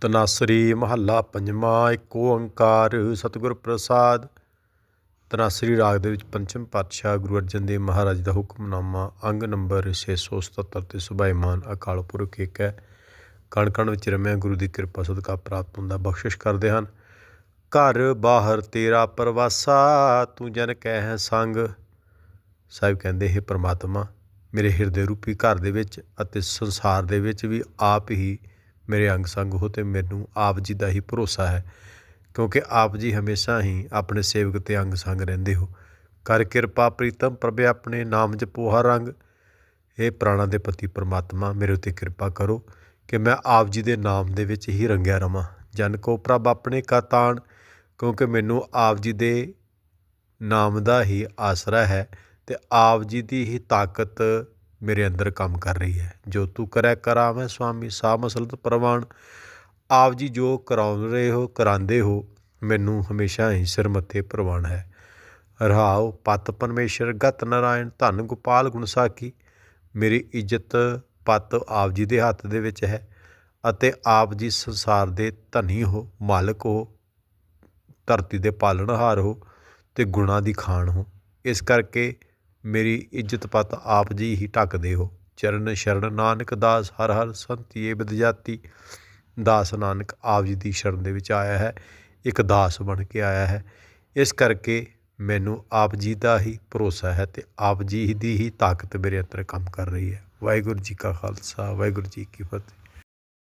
ਤਨਾਸਰੀ ਮਹੱਲਾ ਪੰਜਵਾਂ ਏਕ ਓੰਕਾਰ ਸਤਿਗੁਰ ਪ੍ਰਸਾਦ। ਤਨਾਸਰੀ ਰਾਗ ਦੇ ਵਿੱਚ ਪੰਚਮ ਪਾਤਸ਼ਾਹ ਗੁਰੂ ਅਰਜਨ ਦੇਵ ਮਹਾਰਾਜ ਦਾ ਹੁਕਮਨਾਮਾ, ਅੰਗ ਨੰਬਰ 677 ਤੇ ਸੁਭਾਈਮਾਨ ਅਕਾਲ ਪੁਰਖ ਇੱਕ ਹੈ। ਕਣ ਕਣ ਵਿੱਚ ਰਮਿਆ ਗੁਰੂ ਦੀ ਕਿਰਪਾ ਸਦਕਾ ਪ੍ਰਾਪਤ ਹੁੰਦਾ ਬਖਸ਼ਿਸ਼ ਕਰਦੇ ਹਨ। ਘਰ ਬਾਹਰ ਤੇਰਾ ਪ੍ਰਵਾਸਾ, ਤੂੰ ਜਨ ਕਹਿ ਸੰਗ। ਸਾਹਿਬ ਕਹਿੰਦੇ, ਹੈ ਪ੍ਰਮਾਤਮਾ, ਮੇਰੇ ਹਿਰਦੇ ਰੂਪੀ ਘਰ ਦੇ ਵਿੱਚ ਅਤੇ ਸੰਸਾਰ ਦੇ ਵਿੱਚ ਵੀ ਆਪ ਹੀ ਮੇਰੇ ਅੰਗ ਸੰਗ ਹੋ ਤੇ ਮੈਨੂੰ ਆਪ ਜੀ ਦਾ ਹੀ ਭਰੋਸਾ ਹੈ, ਕਿਉਂਕਿ ਆਪ ਜੀ ਹਮੇਸ਼ਾ ਹੀ ਆਪਣੇ ਸੇਵਕ ਤੇ ਅੰਗ ਸੰਗ ਰਹਿੰਦੇ ਹੋ। ਕਰ ਕਿਰਪਾ ਪ੍ਰੀਤਮ ਪ੍ਰਭੇ ਆਪਣੇ ਨਾਮ ਜਪੋ ਹਰ ਰੰਗ। ਇਹ ਪ੍ਰਾਣਾ ਦੇ ਪਤੀ ਪਰਮਾਤਮਾ, ਮੇਰੇ ਉਤੇ ਕਿਰਪਾ ਕਰੋ ਕਿ ਮੈਂ ਆਪ ਜੀ ਦੇ ਨਾਮ ਦੇ ਵਿੱਚ ਹੀ ਰੰਗਿਆ ਰਵਾਂ। ਜਨ ਕੋ ਪ੍ਰਭ ਆਪਣੇ ਕਾ ਤਾਣ, ਕਿਉਂਕਿ ਮੈਨੂੰ ਆਪ ਜੀ ਦੇ ਨਾਮ ਦਾ ਹੀ ਆਸਰਾ ਹੈ ਤੇ ਆਪ ਜੀ ਦੀ ਹੀ ਤਾਕਤ ਮੇਰੇ ਅੰਦਰ ਕੰਮ ਕਰ ਰਹੀ ਹੈ। ਜੋ ਤੂੰ ਕਰੈ ਕਰਾਵੇਂ ਸੁਆਮੀ ਸਾ ਮਸਲਤ ਪ੍ਰਵਾਨ। ਆਪ ਜੀ ਜੋ ਕਰਾਉ ਰਹੇ ਹੋ, ਕਰਾਉਂਦੇ ਹੋ, ਮੈਨੂੰ ਹਮੇਸ਼ਾ ਹੀ ਸਿਰ ਮੱਥੇ ਪ੍ਰਵਾਨ ਹੈ। ਰਹਾਉ ਪਤ ਪਰਮੇਸ਼ਰ, ਗਤ ਨਰਾਇਣ, ਧੰਨ ਗੋਪਾਲ ਗੁਣਸਾਕੀ ਮੇਰੀ ਇੱਜ਼ਤ ਪਤ ਆਪ ਜੀ ਦੇ ਹੱਥ ਦੇ ਵਿੱਚ ਹੈ ਅਤੇ ਆਪ ਜੀ ਸੰਸਾਰ ਦੇ ਧਨੀ ਹੋ, ਮਾਲਕ ਹੋ, ਧਰਤੀ ਦੇ ਪਾਲਣਹਾਰ ਹੋ ਤੇ ਗੁਣਾ ਦੀ ਖਾਨ ਹੋ। ਇਸ ਕਰਕੇ ਮੇਰੀ ਇੱਜ਼ਤ ਪਤ ਆਪ ਜੀ ਹੀ ਢੱਕਦੇ ਹੋ ਚਰਨ ਸ਼ਰਨ ਨਾਨਕ ਦਾਸ, ਹਰ ਹਰ ਸੰਤੀਏ ਬਦਜਾਤੀ ਦਾਸ ਨਾਨਕ ਆਪ ਜੀ ਦੀ ਸ਼ਰਨ ਦੇ ਵਿੱਚ ਆਇਆ ਹੈ, ਇੱਕ ਦਾਸ ਬਣ ਕੇ ਆਇਆ ਹੈ। ਇਸ ਕਰਕੇ ਮੈਨੂੰ ਆਪ ਜੀ ਦਾ ਹੀ ਭਰੋਸਾ ਹੈ ਤੇ ਆਪ ਜੀ ਦੀ ਹੀ ਤਾਕਤ ਮੇਰੇ ਅੰਦਰ ਕੰਮ ਕਰ ਰਹੀ ਹੈ। ਵਾਹਿਗੁਰੂ ਜੀ ਕਾ ਖਾਲਸਾ, ਵਾਹਿਗੁਰੂ ਜੀ ਕੀ ਫਤਿਹ।